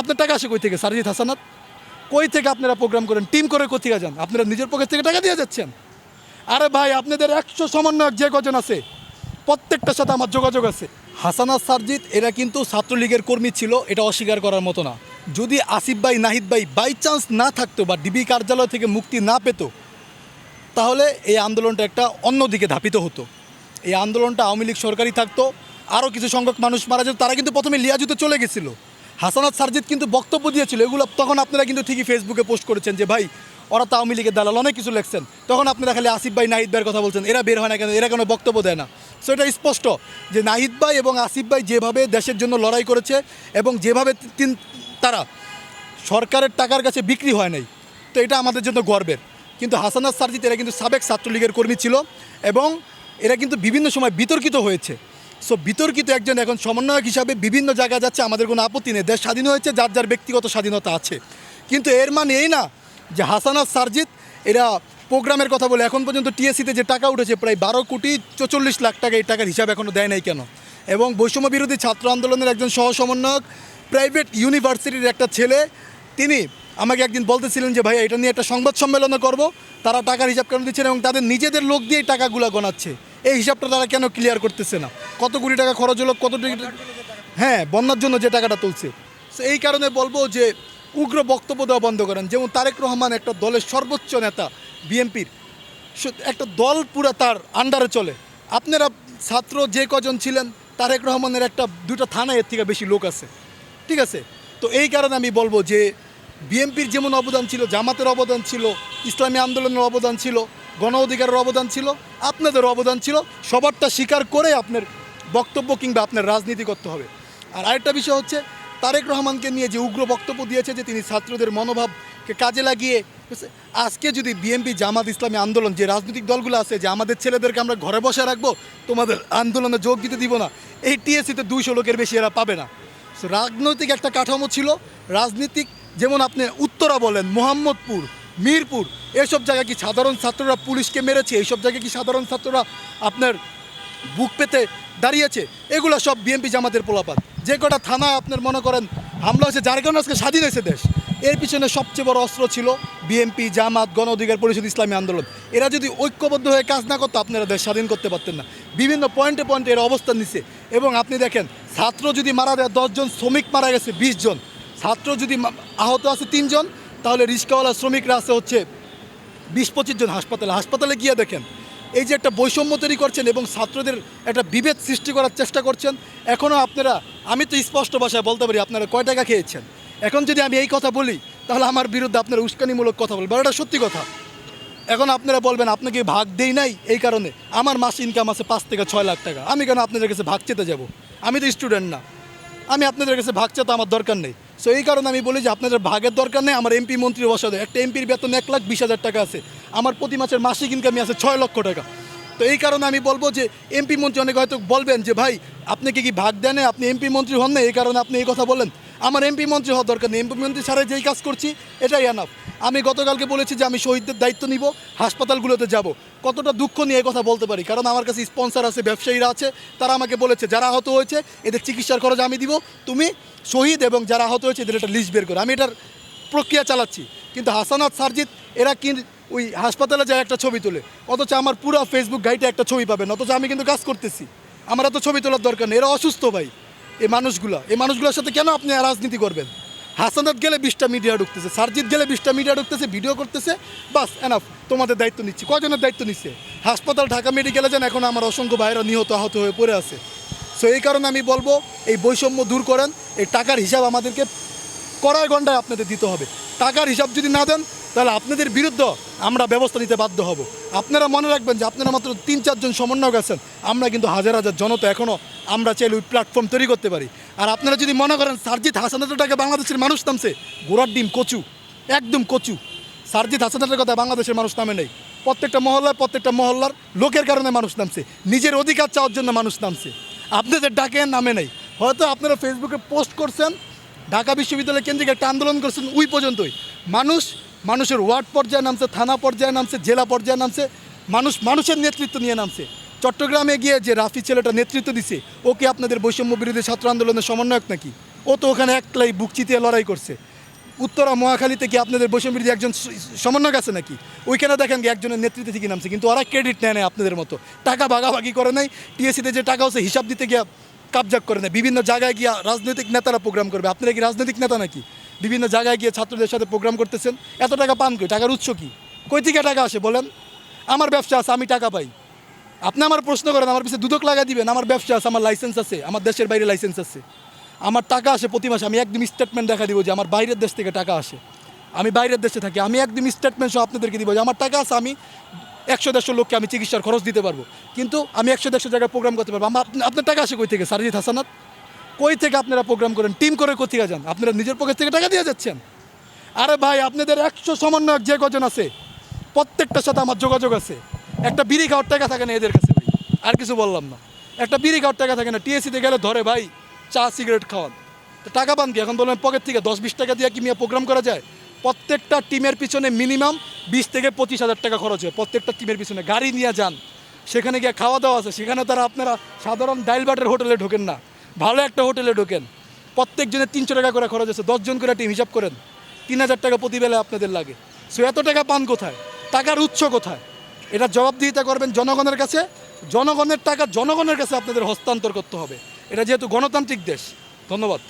আপনার টাকা আসে কই থেকে সারজিৎ হাসানাত? কই থেকে আপনারা প্রোগ্রাম করেন? টিম করে কোথেকে যান? আপনারা নিজের পকেট থেকে টাকা দিয়ে যাচ্ছেন? আরে ভাই, আপনাদের একশো সমন্বয়ক যে কজন আছে, প্রত্যেকটার সাথে আমার যোগাযোগ আছে। হাসানাত, সারজিৎ, এরা কিন্তু ছাত্রলীগের কর্মী ছিল, এটা অস্বীকার করার মতো না। যদি আসিফ ভাই, নাহিদ ভাই বাই চান্স না থাকতো বা ডিবি কার্যালয় থেকে মুক্তি না পেত, তাহলে এই আন্দোলনটা একটা অন্যদিকে ধাপিত হতো। এই আন্দোলনটা আওয়ামী লীগ সরকারই থাকতো, আরও কিছু সংখ্যক মানুষ মারা যেত, তারা কিন্তু প্রথমে লিয়াজুতে চলে গেছিল। হাসানাত সারজিৎ কিন্তু বক্তব্য দিয়েছিল, এগুলো তখন আপনারা কিন্তু ঠিকই ফেসবুকে পোস্ট করেছেন যে, ভাই, ওরা তো আওয়ামী লীগের দালাল, অনেক কিছু লেখছেন। তখন আপনারা খালি আসিফ ভাই, নাহিদ ভাইয়ের কথা বলছেন, এরা বের হয় না কেন? এরা কোনো বক্তব্য দেয় না? সো এটা স্পষ্ট যে, নাহিদ ভাই এবং আসিফ ভাই যেভাবে দেশের জন্য লড়াই করেছে এবং যেভাবে তিন, তারা সরকারের টাকার কাছে বিক্রি হয় নাই, তো এটা আমাদের জন্য গর্বের। কিন্তু হাসানাত সারজিৎ এরা কিন্তু সাবেক ছাত্রলীগের কর্মী ছিল এবং এরা কিন্তু বিভিন্ন সময় বিতর্কিত হয়েছে। সো বিতর্কিত একজন এখন সমন্বয়ক হিসাবে বিভিন্ন জায়গায় যাচ্ছে, আমাদের কোনো আপত্তি নেই। দেশ স্বাধীন হয়েছে, যার যার ব্যক্তিগত স্বাধীনতা আছে। কিন্তু এর মানে এই না যে হাসানাত সারজিৎ, এরা প্রোগ্রামের কথা বলে, এখন পর্যন্ত টিএসসিতে যে টাকা উঠেছে, প্রায় বারো কোটি চৌচল্লিশ লাখ টাকা এই টাকার হিসাব এখনও দেয় নাই কেন? এবং বৈষম্য বিরোধী ছাত্র আন্দোলনের একজন সহ সমন্বয়ক প্রাইভেট ইউনিভার্সিটির একটা ছেলে, তিনি আমাকে একদিন বলতেছিলেন যে ভাই এটা নিয়ে একটা সংবাদ সম্মেলনও করব। তারা টাকার হিসাব কেন দিচ্ছেন এবং তাদের নিজেদের লোক দিয়ে টাকাগুলো গণাচ্ছে। এই হিসাবটা তারা কেন ক্লিয়ার করতেছে না? কত কোটি টাকা খরচ হলো, কত হ্যাঁ বন্যার জন্য যে টাকাটা তুলছে। এই কারণে বলব যে, উগ্র বক্তব্য দেওয়া বন্ধ করেন। যেমন তারেক রহমান একটা দলের সর্বোচ্চ নেতা বিএনপির। একটা দল পুরো তার আন্ডারে চলে। আপনারা ছাত্র যে কজন ছিলেন, তারেক রহমানের একটা, দুটো থানা এর থেকে বেশি লোক আছে। ঠিক আছে? তো এই কারণে আমি বলব যে, বিএনপির যেমন অবদান ছিল, জামাতের অবদান ছিল, ইসলামী আন্দোলনের অবদান ছিল, গণ অধিকারের অবদান ছিল, আপনাদের অবদান ছিল, সবারটা স্বীকার করে আপনার বক্তব্য কিংবা আপনার রাজনীতি করতে হবে। আর আরেকটা বিষয় হচ্ছে তারেক রহমানকে নিয়ে যে উগ্র বক্তব্য দিয়েছে যে তিনি ছাত্রদের মনোভাবকে কাজে লাগিয়ে আজকে যদি বিএনপি জামাত ইসলামী আন্দোলন যে রাজনৈতিক দলগুলো আছে যে আমাদের ছেলেদেরকে আমরা ঘরে বসে রাখব তোমাদের আন্দোলনে যোগ দিতে দিব না। এই টিএসসিতে দুইশো লোকের বেশি এরা পাবে না। So, রাজনৈতিক একটা কাঠামো ছিল রাজনীতিক যেমন আপনি উত্তরা বলেন মোহাম্মদপুর মিরপুর এসব জায়গায় কি সাধারণ ছাত্ররা পুলিশকে মেরেছে? এইসব জায়গায় কি সাধারণ ছাত্ররা আপনার বুক পেতে দাঁড়িয়েছে, এগুলো সব বিএনপি জামাতের পোলাপাত। যে কটা থানা আপনার মনে করেন হামলা হয়েছে, যার কারণে আজকে স্বাধীন হয়েছে দেশ। এর পিছনে সবচেয়ে বড় অস্ত্র ছিল বিএনপি জামাত, গণ অধিকার পরিষদ, ইসলামী আন্দোলন। এরা যদি ঐক্যবদ্ধ হয়ে কাজ না করতো, আপনারা দেশ স্বাধীন করতে পারতেন না। বিভিন্ন পয়েন্টে পয়েন্টে এরা অবস্থান নিচ্ছে এবং আপনি দেখেন, ছাত্র যদি মারা যায়, দশজন শ্রমিক মারা গেছে, বিশ জন। ছাত্র যদি আহত আছে তিনজন, তাহলে রিক্সাওয়ালা শ্রমিকরা আছে হচ্ছে বিশ পঁচিশ জন হাসপাতালে। হাসপাতালে গিয়ে দেখেন এই যে একটা বৈষম্য তৈরি করছেন এবং ছাত্রদের একটা বিভেদ সৃষ্টি করার চেষ্টা করছেন, এখনও আপনারা, আমি তো স্পষ্ট ভাষায় বলতে পারি, আপনারা কয় টাকা খেয়েছেন? এখন যদি আমি এই কথা বলি, তাহলে আমার বিরুদ্ধে আপনারা উস্কানিমূলক কথা বলবেন এটা সত্যি কথা। এখন আপনারা বলবেন আপনাকে ভাগ দেই নাই? এই কারণে। আমার মাস ইনকাম আছে পাঁচ থেকে ছয় লাখ টাকা। আমি কেন আপনাদের কাছে ভাগ চেতে যাব? আমি তো স্টুডেন্ট না। আমি আপনাদের কাছে ভাগ চেতে আমার দরকার নেই। সো এই কারণে আমি বলি যে, আপনাদের ভাগের দরকার নেই, আমার এমপি মন্ত্রী বসা দেয় একটা এমপির বেতন এক লাখ বিশ হাজার টাকা আছে। আমার প্রতি মাসের মাসিক ইনকামই আছে ছয় লক্ষ টাকা। তো এই কারণে আমি বলব যে এমপি মন্ত্রী অনেকে হয়তো বলবেন যে, ভাই, আপনি কি কি ভাগ দেন আপনি এমপি মন্ত্রী হন না? এই কারণে আপনি এই কথা বলেন আমার এমপি মন্ত্রী হওয়ার দরকার নেই। এমপি মন্ত্রী ছাড়া যেই কাজ করছি, এটাই আনাফ আমি গতকালকে বলেছি যে, আমি শহীদদের দায়িত্ব নিব, হাসপাতালগুলোতে যাব। কতটা দুঃখ নিয়ে কথা বলতে পারি। কারণ আমার কাছে স্পন্সর আছে, ব্যবসায়ীরা আছে। তারা আমাকে বলেছে, যারা আহত হয়েছে, এদের চিকিৎসার খরচ আমি দিব। তুমি শহীদ এবং যারা আহত হয়েছে, এদের একটা লিস্ট বের করো। আমি এটার প্রক্রিয়া চালাচ্ছি। কিন্তু হাসানাত সারজিৎ এরা কি ওই হাসপাতালে যায় একটা ছবি তোলে। অথচ আমার পুরো ফেসবুক গাইডে একটা ছবি পাবেন অথচ আমি কিন্তু কাজ করতেছি। আমার এত ছবি তোলার দরকার নেই, এরা অসুস্থ ভাই, এই মানুষগুলো। এই মানুষগুলোর সাথে কেন আপনি রাজনীতি করবেন? হাসানাত গেলে বিশটা মিডিয়া ঢুকতেছে সারজিৎ গেলে বিশটা মিডিয়া ঢুকতেছে ভিডিও করতেছে, বাস এনাফ তোমাদের দায়িত্ব নিচ্ছি। কজনের দায়িত্ব নিচ্ছে? হাসপাতাল, ঢাকা মেডিকেলে যান এখন আমার অসংখ্য ভাইরা নিহত, আহত হয়ে পড়ে আছে। সো এই কারণে আমি বলব, এই বৈষম্য দূর করেন, এই টাকার হিসাব আমাদেরকে কড়াই গন্ডায় আপনাদের দিতে হবে। টাকার হিসাব যদি না দেন তাহলে আপনাদের বিরুদ্ধে আমরা ব্যবস্থা নিতে বাধ্য হব। আপনারা মনে রাখবেন যে আপনারা মাত্র তিন চারজন সমন্বয়ক আছেন। আমরা কিন্তু হাজার হাজার জনতা এখনও আমরা চাইলে ওই প্ল্যাটফর্ম তৈরি করতে পারি। আর আপনারা যদি মনে করেন সারজিৎ হাসানাতের টাকা বাংলাদেশের মানুষ নামছে গোড়ার ডিম কচু, একদম কচু। সারজিৎ হাসানাতের কথা বাংলাদেশের মানুষ নামে নেই। প্রত্যেকটা মহল্লার প্রত্যেকটা মহল্লার লোকের কারণে মানুষ নামছে। নিজের অধিকার চাওয়ার জন্য মানুষ নামছে। আপনাদের ডাকে নামে নেই। হয়তো আপনারা ফেসবুকে পোস্ট করছেন, ঢাকা বিশ্ববিদ্যালয় কেন্দ্রিক একটা আন্দোলন করছেন ওই পর্যন্তই। মানুষ মানুষের ওয়ার্ড পর্যায়ে নামছে, থানা পর্যায়ে নামছে, জেলা পর্যায়ে নামছে, মানুষ, মানুষের নেতৃত্ব নিয়ে নামছে। চট্টগ্রামে গিয়ে যে রাফি ছেলেটা নেতৃত্ব দিছে, ও কি আপনাদের বৈষম্য বিরোধী ছাত্র আন্দোলনের সমন্বয়ক নাকি? ও তো ওখানে একলাই বুক চিতিয়ে লড়াই করছে। উত্তরা মহাখালীতে কি আপনাদের বৈষম্যবিরোধী একজন সমন্বয়ক আছে নাকি? ওইখানে দেখেন কি একজনের নেতৃত্বে থেকে নামছে, কিন্তু ওরা ক্রেডিট নেয় না আপনাদের মতো। টাকা ভাগাভাগি করে নাই টিএসিতে যে টাকা হচ্ছে হিসাব দিতে গিয়ে কাবজাক করে নেয়। বিভিন্ন জায়গায় গিয়ে রাজনৈতিক নেতারা প্রোগ্রাম করবে। আপনারা কি রাজনৈতিক নেতা নাকি? বিভিন্ন জায়গায় গিয়ে ছাত্রদের সাথে প্রোগ্রাম করতেছেন। এত টাকা পান কই? টাকার উৎস কি? কই থেকে টাকা আসে বলেন? আমার ব্যবসা আছে, আমি টাকা পাই। আপনি আমার প্রশ্ন করেন, আমার পিছিয়ে দুদক লাগা দিবেন, আমার ব্যবসা আছে, আমার লাইসেন্স আছে, আমার দেশের বাইরে লাইসেন্স আছে। আমার টাকা আসে প্রতি মাসে, আমি একদম স্টেটমেন্ট দেখা দিব যে আমার বাইরের দেশ থেকে টাকা আসে। আমি বাইরের দেশে থাকি, আমি একদম স্টেটমেন্ট সহ আপনাদেরকে দিব যে আমার টাকা আছে, আমি একশো দেড়শো লোককে আমি চিকিৎসার খরচ দিতে পারব। কিন্তু আমি একশো দেড়শো জায়গায় প্রোগ্রাম করতে পারব। আমার আপনার টাকা আসে কই থেকে, সারজিৎ হাসানাত? কই থেকে আপনারা প্রোগ্রাম করেন? টিম করে কোথায় যান? আপনারা নিজের পকেট থেকে টাকা দিয়ে যাচ্ছেন? আরে ভাই, আপনাদের একশো সমন্বয়ক যে কজন আছে, প্রত্যেকটার সাথে আমার যোগাযোগ আছে। একটা বিড়ি খাওয়ার টাকা থাকে না এদের কাছে ভাই, আর কিছু বললাম না। একটা বিড়ি খাওয়ার টাকা থাকে না টিএসিতে গেলে ধরে ভাই, চা সিগারেট খাওয়ান। তো টাকা পান কি? এখন বললেন পকেট থেকে দশ, বিশ টাকা দিয়ে কি মিয়া প্রোগ্রাম করা যায়? প্রত্যেকটা টিমের পিছনে মিনিমাম বিশ থেকে পঁচিশ হাজার টাকা খরচ হয়, প্রত্যেকটা টিমের পিছনে। গাড়ি নিয়ে যান, সেখানে গিয়ে খাওয়া দাওয়া আছে, সেখানে তারা আপনারা সাধারণ ডাইল বাটের হোটেলে ঢোকেন না। ভালো একটা হোটেলে ঢোকেন। প্রত্যেকজনের তিনশো টাকা করে খরচ আছে, দশজন করে টিম হিসাব করেন। তিন হাজার টাকা প্রতিবেলা আপনাদের লাগে। সো এত টাকা পান কোথায়? টাকার উৎস কোথায়? এটা জবাবদিহিতা করবেন জনগণের কাছে। জনগণের টাকা জনগণের কাছে আপনাদের হস্তান্তর করতে হবে। এটা যেহেতু গণতান্ত্রিক দেশ। ধন্যবাদ।